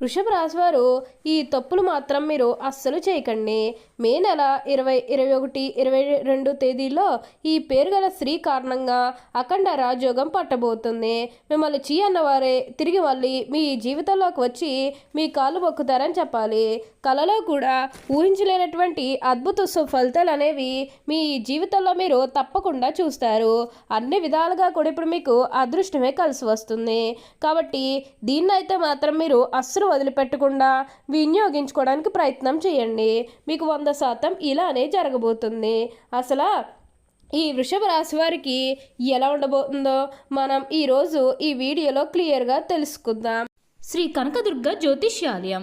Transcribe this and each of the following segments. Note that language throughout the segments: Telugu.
వృషభ రాశివారు ఈ తప్పులు మాత్రం మీరు అస్సలు చేయకండి. మే నెల ఇరవై ఇరవై ఒకటి ఇరవై రెండు తేదీలో ఈ పేరు గల స్త్రీ కారణంగా అఖండ రాజయోగం పట్టబోతుంది. మిమ్మల్ని చీ అన్నవారే తిరిగి మళ్ళీ మీ జీవితంలోకి వచ్చి మీ కాళ్ళు మొక్కుతారని చెప్పాలి. కళలో కూడా ఊహించలేనటువంటి అద్భుత ఫలితాలు అనేవి మీ జీవితంలో మీరు తప్పకుండా చూస్తారు. అన్ని విధాలుగా కూడా ఇప్పుడు మీకు అదృష్టమే కలిసి వస్తుంది. కాబట్టి దీన్నైతే మాత్రం మీరు అస్సలు వదిలిపెట్టకుండా వినియోగించుకోవడానికి ప్రయత్నం చేయండి. మీకు వంద శాతం ఇలానే జరగబోతుంది. అసలు ఈ వృషభ రాశి వారికి ఎలా ఉండబోతుందో మనం ఈరోజు ఈ వీడియోలో క్లియర్గా తెలుసుకుందాం. శ్రీ కనకదుర్గ జ్యోతిష్యాలయం.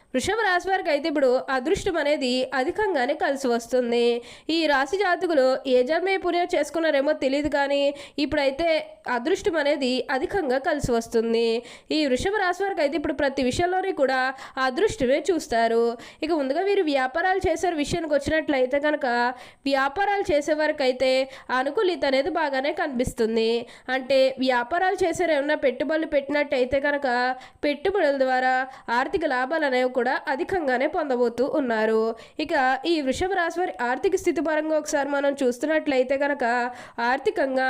వృషభ రాశి వారికి అయితే ఇప్పుడు అదృష్టం అనేది అధికంగానే కలిసి వస్తుంది. ఈ రాశి జాతకులు ఏ జన్మే పుణ్యం చేసుకున్నారేమో తెలియదు కానీ ఇప్పుడైతే అదృష్టం అనేది అధికంగా కలిసి వస్తుంది. ఈ వృషభ రాశి వారికి అయితే ఇప్పుడు ప్రతి విషయంలోనే కూడా అదృష్టమే చూస్తారు. ఇక ముందుగా వీరు వ్యాపారాలు చేసే విషయానికి వచ్చినట్లయితే కనుక వ్యాపారాలు చేసే వారికి అయితే అనుకూలిత అనేది బాగానే కనిపిస్తుంది. అంటే వ్యాపారాలు చేసే ఏమైనా పెట్టుబడులు పెట్టినట్టయితే కనుక పెట్టుబడుల ద్వారా ఆర్థిక లాభాలు అనేవి కూడా అధికంగానే పొందబోతూ ఉన్నారు. ఇక ఈ వృషభ రాశి వారి ఆర్థిక స్థితి పరంగా ఒకసారి మనం చూస్తున్నట్లయితే కనుక ఆర్థికంగా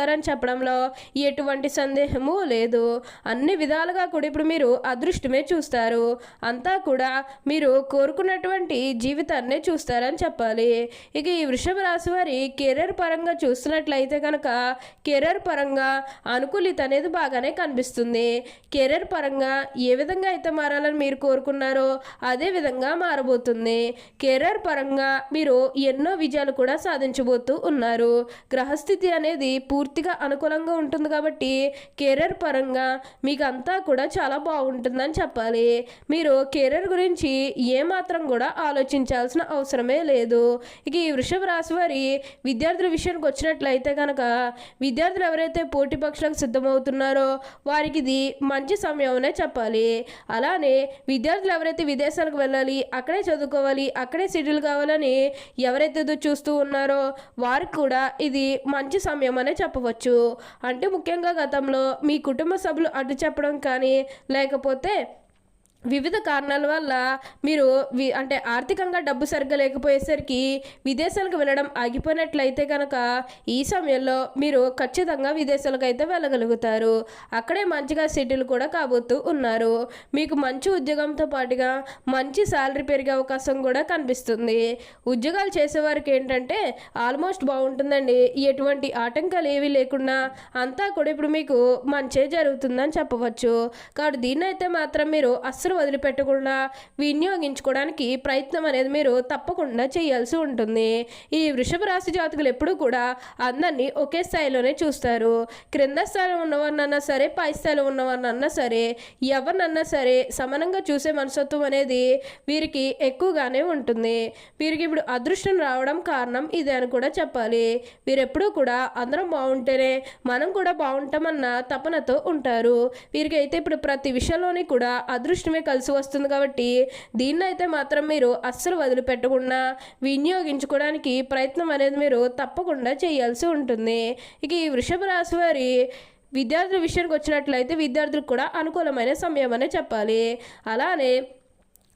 మొక్కుతారని చెప్పడంలో ఎటువంటి సందేహము లేదు. అన్ని విధాలుగా కూడా ఇప్పుడు మీరు అదృష్టమే చూస్తారు. అంతా కూడా మీరు కోరుకున్నటువంటి జీవితాన్నే చూస్తారని చెప్పాలి. ఇక ఈ వృషభ రాశి వారి కెరీర్ పరంగా చూస్తున్నట్లయితే కనుక కెరీర్ పరంగా అనుకూలిత అనేది బాగానే కనిపిస్తుంది. కెరీర్ పరంగా ఏ విధంగా అయితే మారాలని మీరు కోరుకున్నారో అదే విధంగా మారబోతుంది. కెరీర్ పరంగా మీరు ఎన్నో విజయాలు కూడా సాధించబోతూ ఉన్నారు. గ్రహస్థితి అనేది పూర్తిగా అనుకూలంగా ఉంటుంది కాబట్టి కెరీర్ పరంగా మీకు అంతా కూడా చాలా బాగుంటుందని చెప్పాలి. మీరు కెరీర్ గురించి ఏమాత్రం కూడా ఆలోచించాల్సిన అవసరమే లేదు. ఇక ఈ వృషభ రాశి వారి విద్యార్థుల విషయానికి వచ్చినట్లయితే కనుక విద్యార్థులు ఎవరైతే పోటీ పక్షులకు సిద్ధమవుతున్నారో వారికి ఇది మంచి సమయమనే చెప్పాలి. అలానే విద్యార్థులు ఎవరైతే విదేశాలకు వెళ్ళాలి అక్కడే చదువుకోవాలి అక్కడే సెటిల్ కావాలని ఎవరైతే చూస్తూ ఉన్నారో వారికి కూడా ఇది మంచి సమయం అనే చెప్పవచ్చు అంటే ముఖ్యంగా గతంలో మీ కుటుంబ సభ్యులు అడ్డు చెప్పడం కానీ లేకపోతే వివిధ కారణాల వల్ల మీరు వి అంటే ఆర్థికంగా డబ్బు సరిగ్గా లేకపోయేసరికి విదేశాలకు వెళ్ళడం ఆగిపోయినట్లయితే కనుక ఈ సమయంలో మీరు ఖచ్చితంగా విదేశాలకు అయితే వెళ్ళగలుగుతారు. అక్కడే మంచిగా సెటిల్ కూడా కాబోతూ ఉన్నారు. మీకు మంచి ఉద్యోగంతో పాటుగా మంచి శాలరీ పెరిగే అవకాశం కూడా కనిపిస్తుంది. ఉద్యోగాలు చేసేవారికి ఏంటంటే ఆల్మోస్ట్ బాగుంటుందండి. ఎటువంటి ఆటంకాలు ఏవి లేకుండా అంతా కూడా ఇప్పుడు మీకు మంచే జరుగుతుందని చెప్పవచ్చు. కాబట్టి దీన్నైతే మాత్రం మీరు అస్సలు వదిలిపెట్టకుండా వినియోగించుకోవడానికి ప్రయత్నం అనేది మీరు తప్పకుండా చేయాల్సి ఉంటుంది. ఈ వృషభ రాశి జాతకులు ఎప్పుడూ కూడా అందరినీ ఒకే స్థాయిలోనే చూస్తారు. క్రింద స్థాయిలో ఉన్నవారినన్నా సరే పై స్థాయిలో ఉన్నవారినన్నా సరే ఎవరినన్నా సరే సమానంగా చూసే మనస్తత్వం అనేది వీరికి ఎక్కువగానే ఉంటుంది. వీరికి ఇప్పుడు అదృష్టం రావడం కారణం ఇదే అని కూడా చెప్పాలి. వీరెప్పుడూ కూడా అందరం బాగుంటేనే మనం కూడా బాగుంటామన్న తపనతో ఉంటారు. వీరికి అయితే ఇప్పుడు ప్రతి విషయంలోని కూడా అదృష్టమే మాత్రమే కలిసి వస్తుంది కాబట్టి దీన్ని అయితే మాత్రం మీరు అస్సలు వదిలిపెట్టకుండా వినియోగించుకోవడానికి ప్రయత్నం అనేది మీరు తప్పకుండా చేయాల్సి ఉంటుంది. ఇక ఈ వృషభ రాశి వారి విద్యార్థుల విషయానికి వచ్చినట్లయితే విద్యార్థులకు కూడా అనుకూలమైన సమయం అనే చెప్పాలి. అలానే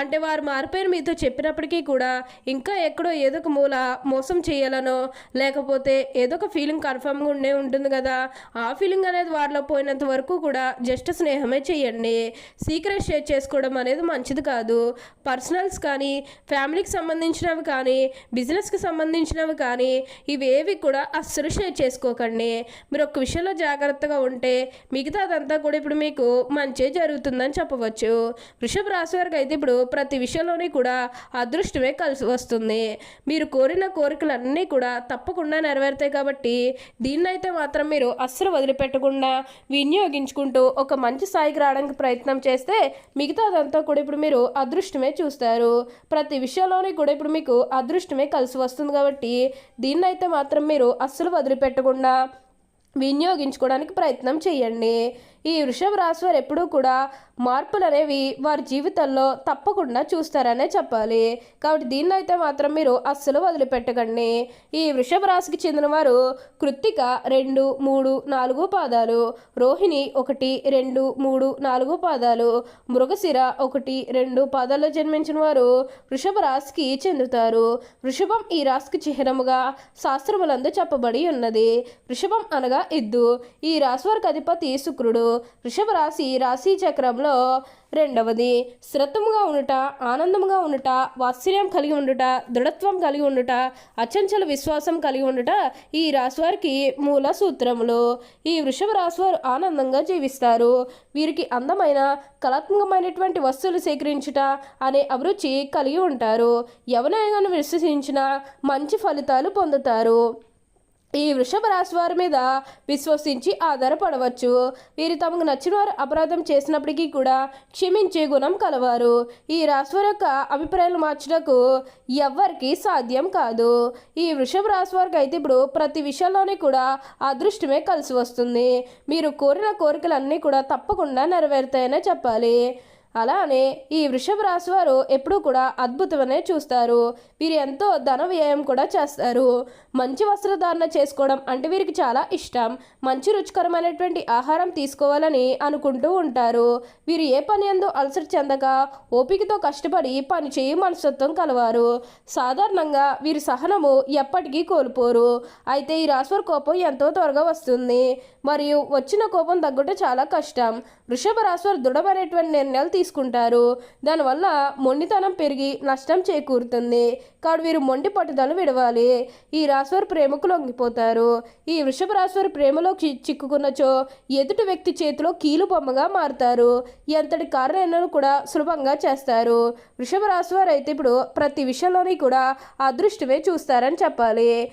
అంటే వారు మారిపోయిన మీతో చెప్పినప్పటికీ కూడా ఇంకా ఎక్కడో ఏదో ఒక మూల మోసం చేయాలనో లేకపోతే ఏదో ఒక ఫీలింగ్ కన్ఫర్మ్గా ఉండే ఉంటుంది కదా. ఆ ఫీలింగ్ అనేది వారిలో పోయినంత వరకు కూడా జస్ట్ స్నేహమే చేయండి. సీక్రెట్ షేర్ చేసుకోవడం అనేది మంచిది కాదు. పర్సనల్స్ కానీ ఫ్యామిలీకి సంబంధించినవి కానీ బిజినెస్కి సంబంధించినవి కానీ ఇవేవి కూడా అస్సలు షేర్ చేసుకోకండి. మీరు ఒక్క విషయంలో జాగ్రత్తగా ఉంటే మిగతా అదంతా కూడా ఇప్పుడు మీకు మంచి జరుగుతుందని చెప్పవచ్చు. వృషభ రాశి వారికి అయితే ఇప్పుడు ప్రతి విషయంలోని కూడా అదృష్టమే కలిసి వస్తుంది. మీరు కోరిన కోరికలన్నీ కూడా తప్పకుండా నెరవేరుతాయి కాబట్టి దీన్నైతే మాత్రం మీరు అస్సలు వదిలిపెట్టకుండా వినియోగించుకుంటూ ఒక మంచి స్థాయికి రావడానికి ప్రయత్నం చేస్తే మిగతాదంతా కూడా ఇప్పుడు మీరు అదృష్టమే చూస్తారు. ప్రతి విషయంలోని కూడా ఇప్పుడు మీకు అదృష్టమే కలిసి వస్తుంది కాబట్టి దీన్నైతే మాత్రం మీరు అస్సలు వదిలిపెట్టకుండా వినియోగించుకోవడానికి ప్రయత్నం చేయండి. ఈ వృషభ రాశి వారు ఎప్పుడూ కూడా మార్పులు అనేవి వారి జీవితంలో తప్పకుండా చూస్తారనే చెప్పాలి. కాబట్టి దీన్ని అయితే మాత్రం మీరు అస్సలు వదిలిపెట్టకండి. ఈ వృషభ రాశికి చెందిన వారు కృత్తిక రెండు మూడు నాలుగు పాదాలు రోహిణి ఒకటి రెండు మూడు నాలుగు పాదాలు మృగశిర ఒకటి రెండు పాదాల్లో జన్మించిన వారు వృషభ రాశికి చెందుతారు. వృషభం ఈ రాశికి చిహ్నముగా శాస్త్రములందు చెప్పబడి ఉన్నది. వృషభం అనగా ఇద్దు ఈ రాశి వారికి అధిపతి శుక్రుడు. వృషభ రాశి రాశి చక్రంలో రెండవది శ్రద్ధముగా ఉండుట ఆనందముగా ఉండుట వాత్సల్యం కలిగి ఉండుట దృఢత్వం కలిగి ఉండుట అచంచల విశ్వాసం కలిగి ఉండుట ఈ రాశి వారికి మూల సూత్రములు. ఈ వృషభ రాశి వారు ఆనందంగా జీవిస్తారు. వీరికి అందమైన కళాత్మకమైనటువంటి వస్తువులు సేకరించుట అనే అభిరుచి కలిగి ఉంటారు. ఎవరైనా విశ్వసించిన మంచి ఫలితాలు పొందుతారు. ఈ వృషభ రాశి వారి మీద విశ్వసించి ఆధారపడవచ్చు. వీరు తమకు నచ్చిన వారు అపరాధం చేసినప్పటికీ కూడా క్షమించే గుణం కలవారు. ఈ రాశి వారి యొక్క అభిప్రాయాలు మార్చడకు ఎవ్వరికి సాధ్యం కాదు. ఈ వృషభ రాశి వారికి అయితే ఇప్పుడు ప్రతి విషయంలోనే కూడా అదృష్టమే కలిసి వస్తుంది. మీరు కోరిన కోరికలన్నీ కూడా తప్పకుండా నెరవేరుతాయనే చెప్పాలి. అలానే ఈ వృషభ రాశి వారు ఎప్పుడూ కూడా అద్భుతమనే చూస్తారు. వీరు ఎంతో ధన వ్యయం కూడా చేస్తారు. మంచి వస్త్రధారణ చేసుకోవడం అంటే వీరికి చాలా ఇష్టం. మంచి రుచికరమైనటువంటి ఆహారం తీసుకోవాలని అనుకుంటూ ఉంటారు. వీరు ఏ పని ఎందు అలసట చెందక ఓపికతో కష్టపడి పని చేయి మనస్తత్వం కలవారు. సాధారణంగా వీరి సహనము ఎప్పటికీ కోల్పోరు. అయితే ఈ రాశివారి కోపం ఎంతో త్వరగా వస్తుంది. మరియు వచ్చిన కోపం తగ్గుట చాలా కష్టం. వృషభ రాశివారు దృఢమైనటువంటి నిర్ణయాలు తీసుకుంటారు. దానివల్ల మొండితనం పెరిగి నష్టం చేకూరుతుంది. కాబట్టి వీరు మొండి పట్టుదల విడవాలి. ఈ రాశివారు ప్రేమకు లొంగిపోతారు. ఈ వృషభ రాశివారు ప్రేమలో చి- చిక్కుకున్నచో ఎదుటి వ్యక్తి చేతిలో కీలు బొమ్మగా మారుతారు. ఎంతటి కార్యాలను కూడా సులభంగా చేస్తారు. వృషభ రాశివారు అయితే ఇప్పుడు ప్రతి విషయంలోని కూడా అదృష్టమే చూస్తారని చెప్పాలి.